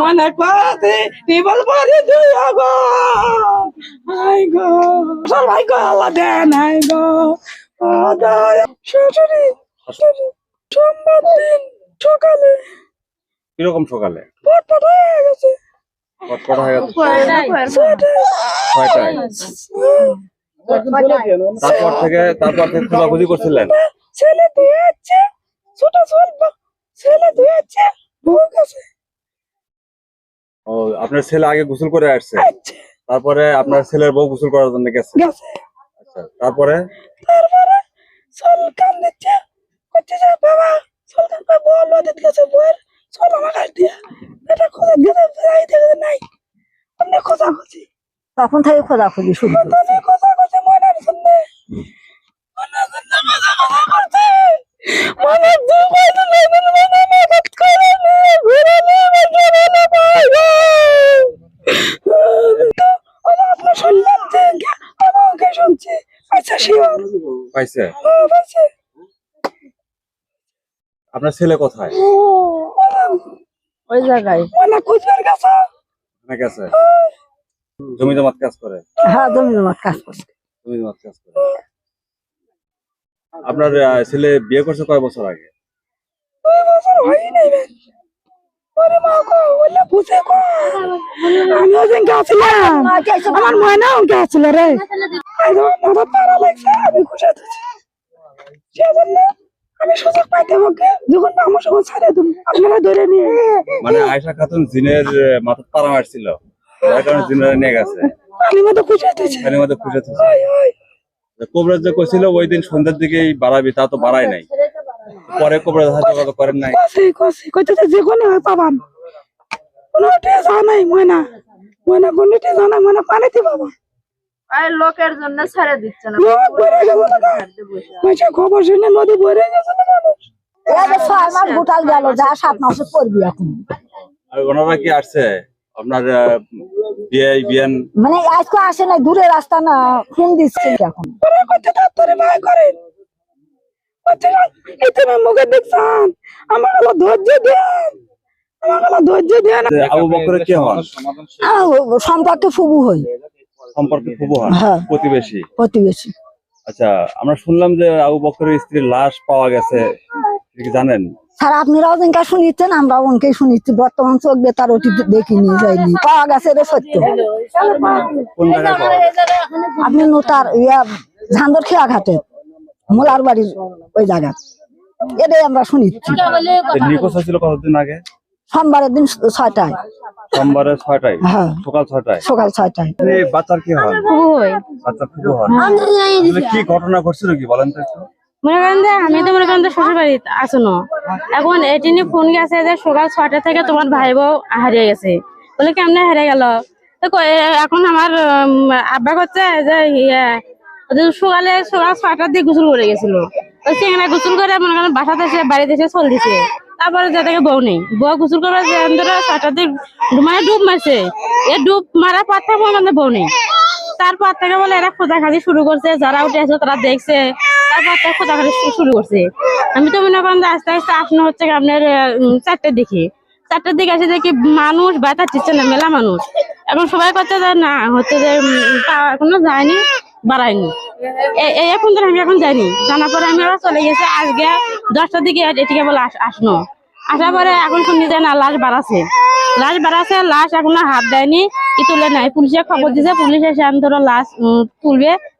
মনে পাতে টিবল পারে দুই আগো হাই গো সবাই গো আল্লাহ দেন হাই গো দয়া শাশুড়ি সোমবার দিন সকালে কীরকম সকালে পটপট হয়ে গেছে হয়ে গেছে? ছয়টায়। তারপর থেকে তারপর থেকে খোঁজাখুঁজি করছিলেন? ছেলে আছে, ছোট ছোট ছেলে ধুয়ে আছে বউ গেছে ও আপনার ছেলে আগে গোসল করে আসছে। তারপরে আপনার ছেলের বউ গোসল করার জন্য গেছে। আচ্ছা তারপরে? তারপরে চল কান দিচ্ছে। করছে যে বাবা চল কান বল নদীতে গেছে বউয়ের। চল আমার কাছ দিয়ে। এটা খোঁজা গেছে যাই দেখে নাই। আপনি খোঁজা খুঁজি তখন থেকে। খোঁজা খুঁজি মনের জন্য মনের জন্য খোঁজা খোঁজা করছে মনের দু পয়সা নেই মনে মনে মেঘাত করে নে ঘুরে নে বেঁচে নে না পাই গো তো ওরা আপনার শুনলাম যে আমাকে শুনছে আচ্ছা শিওর পাইছে? আপনার ছেলে কোথায়? ওই জায়গায়। জমি জমাত কাজ করে? হ্যাঁ জমি জমার কাজ করছে। জমি জমাত কাজ করে। আপনার ছেলে বিয়ে করছে কয় বছর আগে? বছর ওরে মা গো ওলা বুঝে গো। আমি ওদিন গেছিলাম। আমার ময়নাও গেছিল রে। আইলো মাথা তারা লাগছে আমি খুশি সেজন্য আমি সুযোগ পাইতে যখন আমার সঙ্গে ছাড়ে তুমি আপনারা ধরে নিয়ে। মানে আয়সা খাতুন জিনের মাথার তারা মারছিল। যার কারণে জিনেরা নিয়ে গেছে। আমি মতো খুশি ওই কোবরাজ যে কইছিল ওই দিন সন্ধ্যার দিকেই বাড়াবি তা তো বাড়াই নাই। পরে কোবরাজ হাতে যোগাযোগ করেন নাই। কষে কষে কইতেছে যে কোনো হয় পাবান কোনো টেস নাই ময়না। ময়না কোনো টেস নাই ময়না পানিতে পাবা আর লোকের জন্য ছেড়ে দিচ্ছে না। না মাঝে খবর শুনে নদী ভরে গেছে না মানুষ। এই যে ছয় মাস গোটাল গেল যা সাত মাসে পড়বি এখন। আর ওনারা কি আসছে? আপনার বিয়ান? মানে আজকে আসে নাই দূরে রাস্তা না ফোন দিচ্ছে এখন। ওরা করতে তাড়াতাড়ি ভাই করেন। না মুখে দেখছেন? আমার ধৈর্য দেন। আমার ধৈর্য দেন। যে আবু বকরের কে হন? সম্পর্কে ফুবু হই। সম্পর্কে খুব হন? হ্যাঁ। প্রতিবেশী? প্রতিবেশী। আচ্ছা আমরা শুনলাম যে আবু বকরের স্ত্রীর লাশ পাওয়া গেছে। জানেন? স্যার আপনারাও যেনকা শুনিচ্ছেন আমরা অনেকেই শুনিচ্ছি। বর্তমান চোখ দিয়ে তার ওটি দেখিনি যায়নি পাওয়া গেছে রে সত্য? আপনি নতার ইয়া ঝান্দর খেয়া ঘাটে মোলার বাড়ির ওই জায়গা। এটাই আমরা শুনিচ্ছি। নিখোঁজ হয়েছিল কতদিন আগে? সোমবারের দিন ছয়টায়। সোমবারে ছয়টায়? হ্যাঁ। সকাল ছয়টায়? সকাল ছয়টায়। বাচ্চার কি হন বাচ্চার খুব হন কি ঘটনা ঘটছিল কি বলেন তো একটু। মনে করেন যে আমি তো মনে করেন যে শ্বশুর বাড়ি আসুন। এখন এটি নিয়ে ফোন গেছে যে সকাল ছয়টা থেকে তোমার ভাই বউ হারিয়ে গেছে। বলে কেমনে হারিয়ে গেল? তো এখন আমার আব্বা করছে যে ইয়ে সকালে সকাল ছয়টার দিকে গোসল করে গেছিল। সেখানে গোসল করে মনে করেন বাসাতে এসে বাড়িতে এসে চল দিছে। তারপরে যে থেকে বউ নেই। বউ গোসল করে ছয়টার দিকে মানে ডুব মারছে। এ ডুব মারার পর থেকে মনে বউ নেই। তারপর থেকে বলে এরা খোঁজা খোঁজাখাজি শুরু করছে, যারা উঠে আসছে তারা দেখছে। তারপর থেকে খোঁজাখাজি শু- শুরু করছে। আমি তো মনে করেন আস্তে আস্তে আসনো হচ্ছে আপনার চারটের দিকে। চারটের দিকে এসে দেখি মানুষ বাইতা চিচ্ছে না মেলা মানুষ। এখন সবাই করছে না, হচ্ছে যে এখনও যায়নি। বাড়ায়নি এ- এখন ধরে আমি এখন যাইনি। জানার পরে আমি আবার চলে গেছি, আজকে দশটার দিকে এটিকে বলে আস- আসনো। আসার পরে এখন শুনি যে না, লাশ বাড়াছে। লাশ বাড়াছে, লাশ এখনও হাত দেয়নি, কি তুলে নাই? পুলিশে খবর দিছে, পুলিশ এসে আমি ধরো লাশ তুলবে।